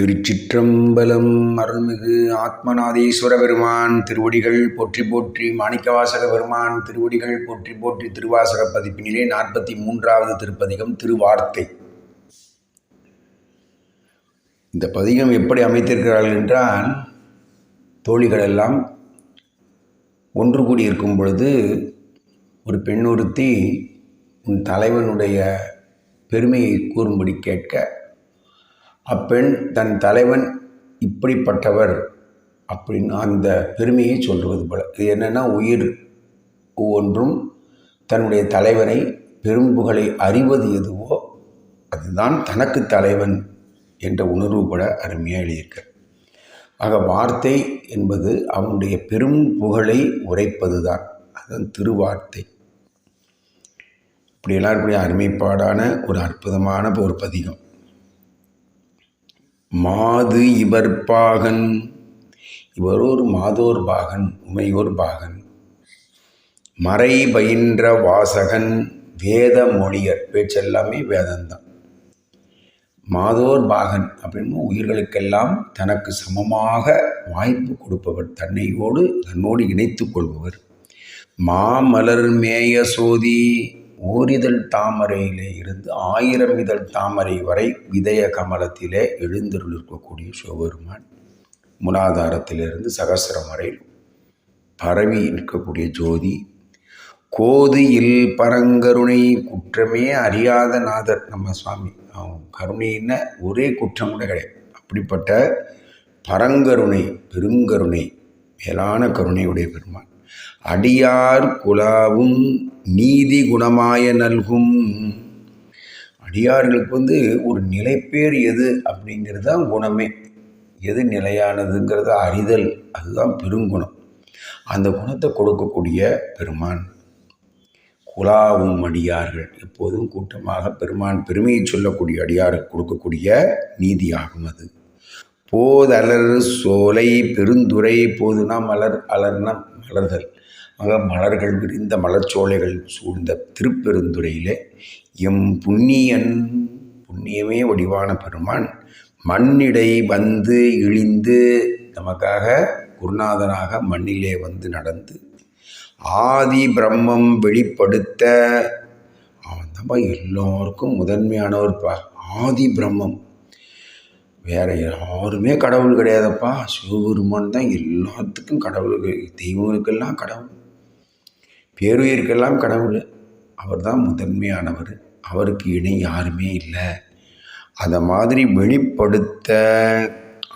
திருச்சிற்றம்பலம் அருள்மிகு ஆத்மநாதீஸ்வர பெருமான் திருவடிகள் போற்றி போற்றி மாணிக்கவாசக பெருமான் திருவடிகள் போற்றி போற்றி திருவாசக பதிப்பினிலே நாற்பத்தி மூன்றாவது திருப்பதிகம் திருவார்த்தை. இந்த பதிகம் எப்படி அமைத்திருக்கிறார்கள் என்றால் தோழிகள் எல்லாம் ஒன்று கூடி இருக்கும் பொழுது ஒரு பெண் ஒருத்தி உன் தலைவனுடைய பெருமையை கூறும்படி கேட்க அப்பெண் தன் தலைவன் இப்படிப்பட்டவர் அப்படின்னு அந்த பெருமையை சொல்வது போல. இது என்னென்னா உயிர் ஒவ்வொன்றும் தன்னுடைய தலைவனை பெரும்புகளை அறிவது எதுவோ அதுதான் தனக்கு தலைவன் என்ற உணர்வு பட அருமையாக எழுதியிருக்க ஆக வார்த்தை என்பது அவனுடைய பெரும் புகழை உரைப்பது தான் அதுதான் திருவார்த்தை. இப்படியெல்லாம் இருக்கக்கூடிய அருமைப்பாடான ஒரு அற்புதமான ஒரு பதிகம். மாது இவர் பாகன் இவர் ஒரு மாதோர் பாகன் உமையோர் பாகன். மறை பயின்ற வாசகன் வேத மொழியர் பேச்செல்லாமே வேதம்தான் மாதோர் பாகன் அப்படின்னு உயிர்களுக்கெல்லாம் தனக்கு சமமாக வாய்ப்பு கொடுப்பவர் தன்னையோடு தன்னோடு இணைத்து கொள்பவர். மாமலர் மேய சோதி ஓரிதழ் தாமரையிலே இருந்து ஆயிரம் இதழ் தாமரை வரை விதய கமலத்திலே எழுந்தருளிருக்கக்கூடிய சிவபெருமான் மூலாதாரத்திலிருந்து சகசிரம் வரை பரவி நிற்கக்கூடிய ஜோதி. கோது இல் பரங்கருணை குற்றமே அறியாத நாதர். நம்ம சுவாமி அவன் கருணைன்னு ஒரே குற்றம் கூட கிடையாது. அப்படிப்பட்ட பரங்கருணை பெருங்கருணை மேலான கருணையுடைய பெருமான். அடியார் குலாவும் நீதி குணமாய நல்கும். அடியார்களுக்கு வந்து ஒரு நிலைப்பேர் எது அப்படிங்கிறது தான் குணமே. எது நிலையானதுங்கிறத அறிதல். அதுதான் பெருங்குணம். அந்த குணத்தை கொடுக்கக்கூடிய பெருமான். குலாவும் அடியார்கள் எப்போதும் கூட்டமாக பெருமான் பெருமையை சொல்லக்கூடிய அடியாருக்கு கொடுக்கக்கூடிய நீதியாகும் அது. போதலர் சோலை பெருந்துரை போதுனா மலர் அலர்னா மலர்தல் ஆக மலர்கள் விரிந்த மலர்ச்சோலைகள் சூழ்ந்த திருப்பெருந்துறையிலே எம் புண்ணியன் புண்ணியமே வடிவான பெருமான் மண்ணிடை வந்து இழிந்து நமக்காக குருநாதனாக மண்ணிலே வந்து நடந்து ஆதி பிரம்மம் வெளிப்படுத்த அவன் தான் எல்லோருக்கும் முதன்மையானவர்ப்பா ஆதி பிரம்மம். வேறு யாருமே கடவுள் கிடையாதப்பா. சிவபெருமான் தான் எல்லாத்துக்கும் கடவுள். தெய்வங்களுக்கெல்லாம் கடவுள். பேருயிருக்கெல்லாம் கடவுள். அவர் தான் முதன்மையானவர். அவருக்கு இணை யாருமே இல்லை. அதை மாதிரி வெளிப்படுத்த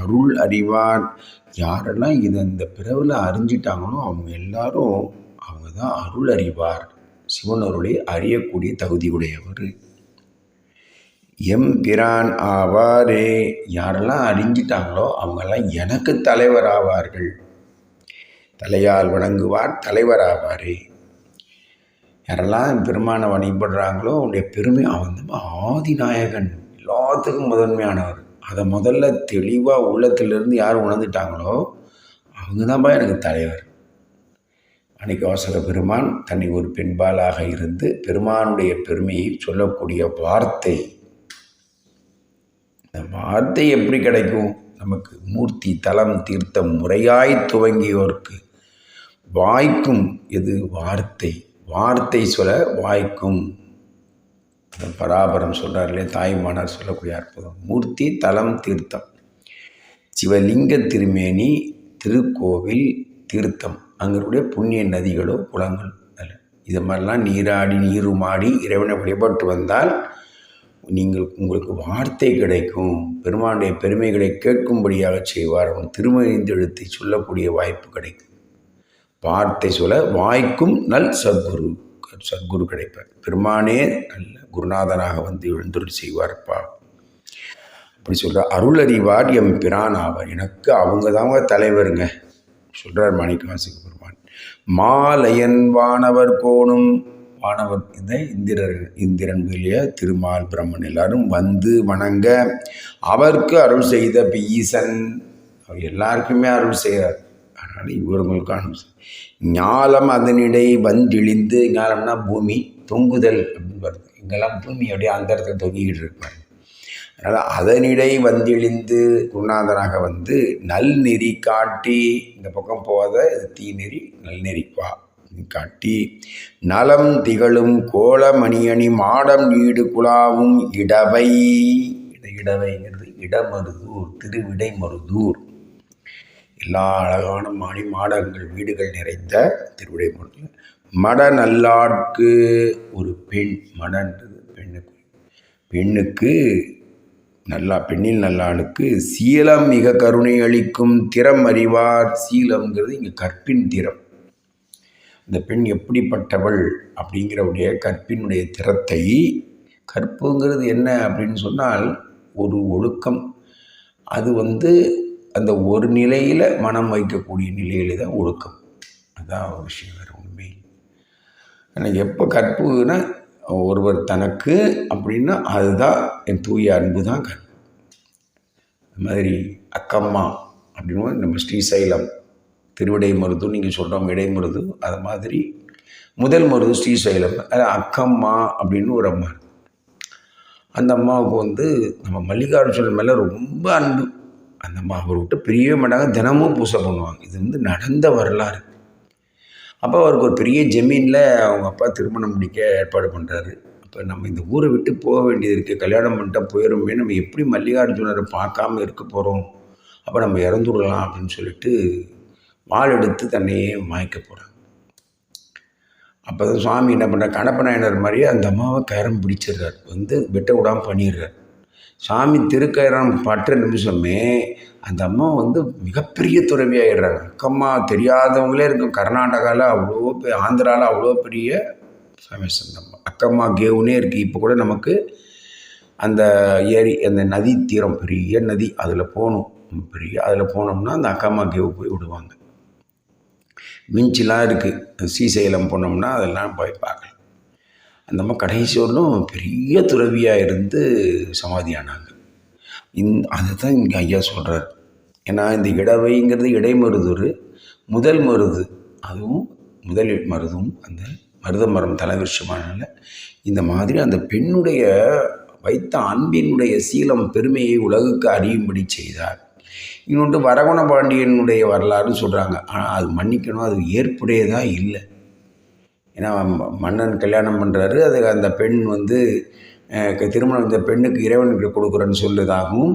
அருள் அறிவார். யாரெல்லாம் இதை இந்த பிறவில் அறிஞ்சிட்டாங்களோ அவங்க எல்லாரும் அவங்க தான் அருள் அறிவார். சிவன் அருளை அறியக்கூடிய தகுதி உடையவர் எம்பிரான் ஆவாரே. யாரெல்லாம் அறிஞ்சிட்டாங்களோ அவங்கெல்லாம் எனக்கு தலைவர் ஆவார்கள். தலையால் வணங்குவார் தலைவர் ஆவாரே. யாரெல்லாம் பெருமானை வழிபடுறாங்களோ அவனுடைய பெருமை அவன் தான் ஆதிநாயகன். எல்லாத்துக்கும் முதன்மையானவர். அதை முதல்ல தெளிவாக உள்ளத்திலிருந்து யார் உணர்ந்துட்டாங்களோ அவங்க தான்ப்பா எனக்கு தலைவர். அன்னைக்கு பெருமான் தன்னை ஒரு பெண்பாலாக இருந்து பெருமானுடைய பெருமையை சொல்லக்கூடிய வார்த்தை இந்த வார்த்தை எப்படி கிடைக்கும்? நமக்கு மூர்த்தி தலம் தீர்த்தம் முறையாய் துவங்கியோருக்கு. வாய்க்கும் எது வார்த்தை? வார்த்தை சொல்ல வாய்க்கும். பராபரம் சொல்கிறார் இல்லையா தாய்மானார் சொல்லக்கூடிய அற்புதம். மூர்த்தி தலம் தீர்த்தம். சிவலிங்க திருமேனி திருக்கோவில் தீர்த்தம். அங்கே புண்ணிய நதிகளோ குளங்கள் அல்ல இது மாதிரிலாம் நீராடி நீருமாடி இறைவனை வழிபட்டு வந்தால் நீங்கள் உங்களுக்கு வார்த்தை கிடைக்கும் பெருமானுடைய பெருமைகளை கேட்கும்படியாக செய்வார். அவன் திருமணிந்தெழுத்தை சொல்லக்கூடிய வாய்ப்பு கிடைக்கும். வார்த்தை சொல்ல வாய்க்கும் நல் சத்குரு சத்குரு கிடைப்பார். பெருமானே நல்ல குருநாதனாக வந்து எழுந்துருள் செய்வார்ப்பா. அப்படி சொல்கிற அருள் அறிவார் எம் பிரான் ஆவார் எனக்கு அவங்க தாங்க தலைவருங்க. சொல்கிறார் மாணிக்கவாசிக பெருமான். மாலையன் வானவர் கோணும் வானவர் இந்த இந்திரர் இந்திரன் வெளிய திருமால் பிரம்மன் எல்லாரும் வந்து வணங்க. அவருக்கு அருள் செய்த ஈசன் அவர் எல்லாருக்குமே அருள் செய்கிறார் அதனால் இவர்களுக்கான ஞாலம் அதனிடை வந்திழிந்து ஞாலம்னா பூமி தொங்குதல் அப்படின்னு வருது. இங்கெல்லாம் பூமி அப்படியே அந்த இடத்துல தொங்கிக்கிட்டு இருப்பார் அதனால் அதனிடை வந்திழிந்து குருநாதனாக வந்து நல்நெறி காட்டி இந்த பக்கம் போகாத இது தீநெறி நல்நெறி காட்டி நலம் திகழும் கோலமணியணி மாடம் நீடு குழாவும் இடவை. இடவைங்கிறது இடமருதூர் திருவிடை மருதூர் எல்லா அழகான மாடி மாடங்கள் வீடுகள் நிறைந்த திருவிடை மருதூர் மட நல்லாட்கு ஒரு பெண் மடன்றது பெண்ணுக்கு. பெண்ணுக்கு நல்லா பெண்ணில் நல்லாளுக்கு சீலம் மிக கருணை அளிக்கும் திறம் அறிவார். சீலம்ங்கிறது இங்கே கற்பின் திறம். இந்த பெண் எப்படிப்பட்டவள் அப்படிங்கிறவுடைய கற்பினுடைய திறத்தை கற்புங்கிறது என்ன அப்படின்னு சொன்னால் ஒரு ஒழுக்கம். அது வந்து அந்த ஒரு நிலையில் மனம் வைக்கக்கூடிய நிலையில் தான் ஒழுக்கம். அதுதான் ஒரு விஷயம் வேறு உண்மை ஆனால் எப்போ கற்புனா ஒருவர் தனக்கு அப்படின்னா அதுதான் என் தூய அன்பு தான் கற்பு. அது மாதிரி அக்கம்மா அப்படின்னு நம்ம ஸ்ரீசைலம் திருவிடை மருது நீங்கள் சொல்கிறோம் இடைமருது அது மாதிரி முதல் மருது ஸ்ரீசைலம் அது அக்கம்மா அப்படின்னு ஒரு அம்மா அந்த அம்மாவுக்கு வந்து நம்ம மல்லிகார்ஜுனன் மேலே ரொம்ப அன்பு. அந்த அம்மா அவர் விட்டு பிரியவே மாட்டாங்க தினமும் பூசை பண்ணுவாங்க. இது வந்து நடந்த வரலாறு. அப்போ அவருக்கு ஒரு பெரிய ஜமீனில் அவங்க அப்பா திருமணம் முடிக்க ஏற்பாடு பண்ணுறாரு அப்போ நம்ம இந்த ஊரை விட்டு போக வேண்டியது இருக்குது கல்யாணம் பண்ணிட்டா போயிடுமே நம்ம எப்படி மல்லிகார்ஜுனரை பார்க்காம இருக்க போகிறோம் அப்போ நம்ம இறந்துடலாம் அப்படின்னு சொல்லிட்டு வாள் எடுத்து தன்னையே மாய்க்க போகிறாங்க அப்போ தான் சுவாமி என்ன பண்ணுறார் கணப்பநாயனர் மாதிரியே அந்த அம்மாவை கேரம் பிடிச்சிடுறார். வந்து வெட்ட விடாமல் பண்ணிடுறார். சாமி திருக்கயரம் பற்ற நிமிஷமே அந்த அம்மா வந்து மிகப்பெரிய துறவியாகிடுறாங்க அக்கம்மா தெரியாதவங்களே இருக்கும். கர்நாடகாவில் அவ்வளோ பெரிய ஆந்திராவில் அவ்வளோ பெரிய ஃபேமஸ் அம்மா அக்கம்மா கேவுனே இருக்குது இப்போ கூட நமக்கு அந்த ஏரி அந்த நதி தீரம் பெரிய நதி அதில் போகணும். பெரிய அதில் போனோம்னா அந்த அக்கம்மா கேவு போய் விடுவாங்க. மிஞ்சிலாம் இருக்குது ஸ்ரீசைலம் போனோம்னா அதெல்லாம் போய் பார்க்கலாம். அந்த மாதிரி கடைசி வரலும் பெரிய துறவியாக இருந்து சமாதியானாங்க. இந் அதை தான் இங்கே ஐயா சொல்கிறார் ஏன்னா இந்த இடவைங்கிறது இடைமருதூர் முதல் மருது அதுவும் முதல் மருதும் அந்த மருத மரம் தலைவிருஷமானால இந்த மாதிரி அந்த பெண்ணுடைய வைத்த அன்பினுடைய சீலம் பெருமையை உலகுக்கு அறியும்படி செய்தார். இன்னொன்று வரகுண பாண்டியனுடைய வரலாறுன்னு சொல்கிறாங்க ஆனால் அது மன்னிக்கணும் அது ஏற்புடையதாக இல்லை. ஏன்னா மன்னன் கல்யாணம் பண்ணுறாரு அது அந்த பெண் வந்து திருமணம் இந்த பெண்ணுக்கு இறைவனுக்கு கொடுக்குறேன்னு சொல்லுதாகவும்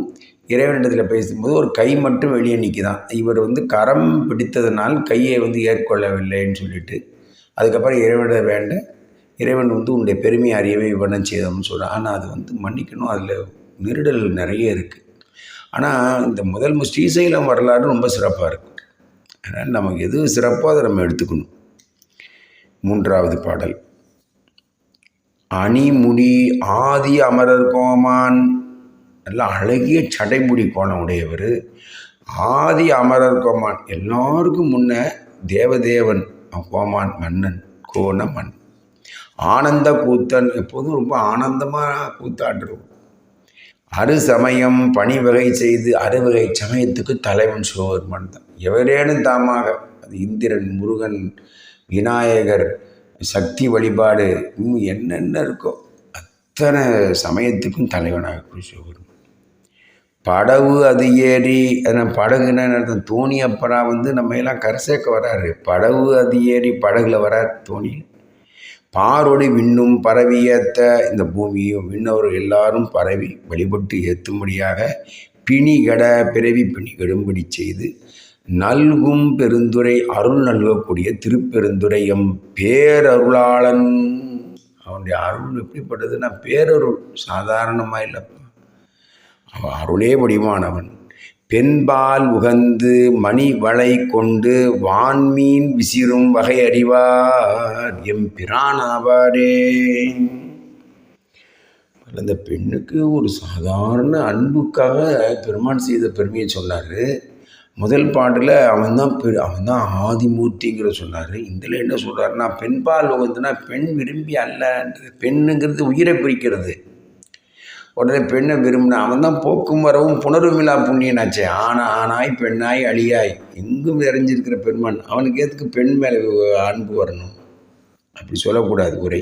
இறைவனிடத்தில் பேசும்போது ஒரு கை மட்டும் வெளியே நிற்கிதான் இவர் வந்து கரம் பிடித்ததுனால் கையை வந்து ஏற்கொள்ளவில்லைன்னு சொல்லிட்டு அதுக்கப்புறம் இறைவனை வேண்ட இறைவன் வந்து உன்னுடைய பெருமையை அறியவே விவரணம் செய்தோம்னு சொல்கிறான் ஆனால் அது வந்து மன்னிக்கணும் அதில் நெருடல் நிறைய இருக்குது ஆனால் இந்த முதல் ஸ்ரீசைலம் வரலாறு ரொம்ப சிறப்பாக இருக்குது அதனால் நமக்கு எது சிறப்போ அதை நம்ம எடுத்துக்கணும். மூன்றாவது பாடல். அணிமுடி ஆதி அமரர் கோமான். நல்ல அழகிய சடைமுடி கோணம் உடையவர். ஆதி அமரர் கோமான். எல்லாருக்கும் முன்ன தேவதேவன் கோமான் மன்னன் கோண மன் ஆனந்த கூத்தன் எப்போதும் ரொம்ப ஆனந்தமாக கூத்தாடுறோம் அரு சமயம் பணிவகை செய்து அறுவகை சமயத்துக்கு தலைவன் சிவபெருமான் தான் எவரேனும் தாமாக அது இந்திரன் முருகன் விநாயகர் சக்தி வழிபாடு இன்னும் என்னென்ன இருக்கோ அத்தனை சமயத்துக்கும் தலைவனாக சிவபெருமான் படவு அது ஏறி படகுன்னு அர்த்தம் தோணி அப்பரா வந்து நம்ம எல்லாம் கரை சேர்க்க வராரு. படவு அது ஏறி படகுல வரார் தோணியில். பாரொடி விண்ணும் பரவி ஏத்த இந்த பூமியும் விண்ணவர் எல்லாரும் பரவி வழிபட்டு ஏற்றும்படியாக பிணிகட பிறவி பிணி கெடும்படி செய்து நல்கும் பெருந்துரை அருள் நல்கக்கூடிய திருப்பெருந்துரை எம் பேரருளாளன். அவனுடைய அருள் எப்படிப்பட்டதுன்னா பேரருள் சாதாரணமாக இல்லைப்பா. அவன் அருளே வடிவானவன். பெண்பால் உகந்து மணி வளை கொண்டு வான்மீன் விசிறும் வகை அறிவார் எம்பிரானாவாரே அந்த பெண்ணுக்கு ஒரு சாதாரண அன்புக்காக பெருமான் செய்த பெருமையை சொன்னார். முதல் பாட்டில் அவன் தான் பெரு அவன் தான் ஆதிமூர்த்திங்கிற சொன்னார். இதில் என்ன சொல்கிறாருன்னா பெண்பால் உகந்துனா பெண் விரும்பி அல்லன்றது பெண்ணுங்கிறது உயிரை பிரிக்கிறது. உடனே பெண்ணை விரும்பின அவன் தான் போக்கும் வரவும் புனருமில்லா புண்ணியனாச்சே. ஆனா ஆனாய் பெண்ணாய் அழியாய் எங்கும் நிறைஞ்சிருக்கிற பெண்மண் அவனுக்கு எதுக்கு பெண் மேலே அன்பு வரணும்? அப்படி சொல்லக்கூடாது உரை.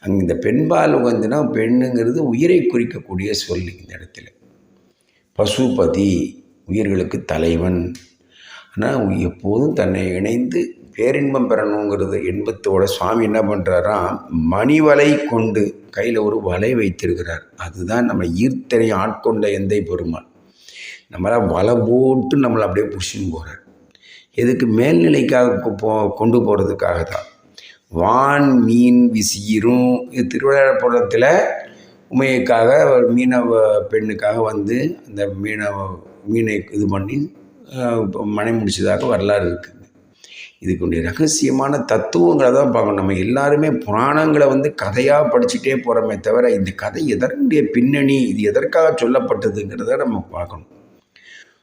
அங்கே இந்த பெண்பால் உகந்துனா பெண்ணுங்கிறது உயிரை குறிக்கக்கூடிய சொல் இந்த இடத்துல. பசுபதி உயிர்களுக்கு தலைவன். ஆனால் எப்போதும் தன்னை இணைந்து பேரின்பம் பெறணுங்கிறது இன்பத்தோட சுவாமி என்ன பண்ணுறாரா மணிவலை கொண்டு கையில் ஒரு வலை வைத்திருக்கிறார். அதுதான் நம்ம ஈர்த்தனை ஆட்கொண்ட எந்தை பெருமாள். நம்மளால் வலை போட்டு நம்மளை அப்படியே புஷின்னு போகிறார் எதுக்கு மேல்நிலைக்காக போ கொண்டு போகிறதுக்காக தான். வான் மீன் விசிறும் இது திருவிழாப்புறத்தில் உமையக்காக ஒரு மீனவ பெண்ணுக்காக வந்து அந்த மீனவ மீனை இது பண்ணி மனை முடிச்சதாக வரலாறு இருக்குது இதுக்குடைய ரகசியமான தத்துவங்களை தான் பார்க்கணும். நம்ம எல்லாருமே புராணங்களை வந்து கதையாக படிச்சுட்டே போகிறோமே தவிர இந்த கதை எதற்குடைய பின்னணி இது எதற்காக சொல்லப்பட்டதுங்கிறத நம்ம பார்க்கணும்.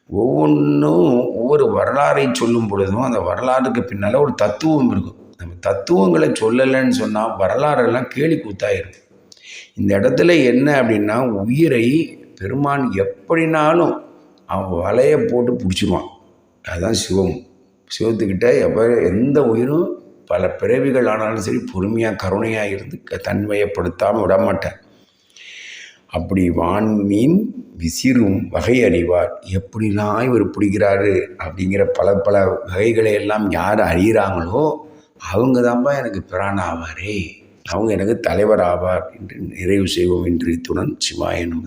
ஒவ்வொன்றும் ஒவ்வொரு வரலாறை சொல்லும் பொழுதும் அந்த வரலாறுக்கு பின்னால் ஒரு தத்துவம் இருக்கும். நம்ம தத்துவங்களை சொல்லலைன்னு சொன்னால் வரலாறெல்லாம் கேலி கூத்தாயிரும். இந்த இடத்துல என்ன அப்படின்னா உயிரை பெருமான் எப்படினாலும் அவன் வலையை போட்டு பிடிச்சிருவான். அதுதான் சிவம். சிவத்துக்கிட்ட எப்போ எந்த உயிரும் பல பிறவிகள் ஆனாலும் சரி பொறுமையாக கருணையாக இருந்து தன்மையப்படுத்தாமல் விடமாட்டேன் அப்படி வான்மீன் விசிறும் வகை அறிவார். எப்படிலாம் இவர் பிடிக்கிறாரு அப்படிங்கிற பல பல வகைகளை எல்லாம் யார் அறிகிறாங்களோ அவங்க தான்ப்பா எனக்கு பிராணாவாரே அவங்க எனக்கு தலைவர் ஆவார் என்று நிறைவு செய்வோம். என்று இத்துடன் சிவாய நம